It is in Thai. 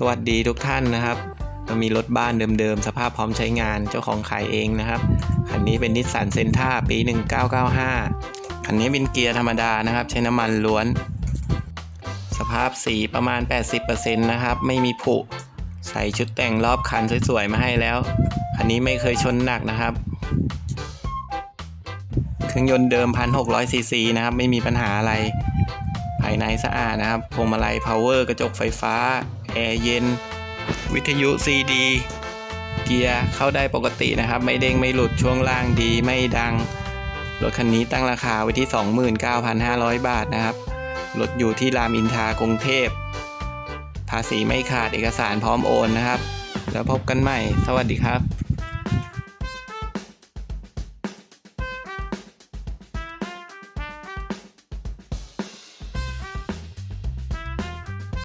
สวัสดีทุกท่านนะครับเรามีรถบ้านเดิมๆ สภาพพร้อมใช้งานเจ้าของขายเองนะครับ คันนี้เป็นนิสสันเซนท่าปี 1995 คันนี้เป็นเกียร์ธรรมดานะครับ ใช้น้ำมันล้วน สภาพสีประมาณ 80%นะครับ ไม่มีผุ ใส่ชุดแต่งรอบคันสวยๆ มาให้แล้ว คันนี้ไม่เคยชนหนักนะครับ เครื่องยนต์เดิม 1,600ซีซีนะครับ ไม่มีปัญหาอะไรายในสะอาดนะครับพวงมาลัย power กระจกไฟฟ้า แอร์เย็น วิทยุ CD เกียร์เข้าได้ปกตินะครับ ไม่เด้งไม่หลุดช่วงล่างดีไม่ดัง รถคันนี้ตั้งราคาไว้ที่ 29,500 บาทนะครับ รถอยู่ที่รามอินทรากรุงเทพ ภาษีไม่ขาดเอกสารพร้อมโอนนะครับ แล้วพบกันใหม่ สวัสดีครับ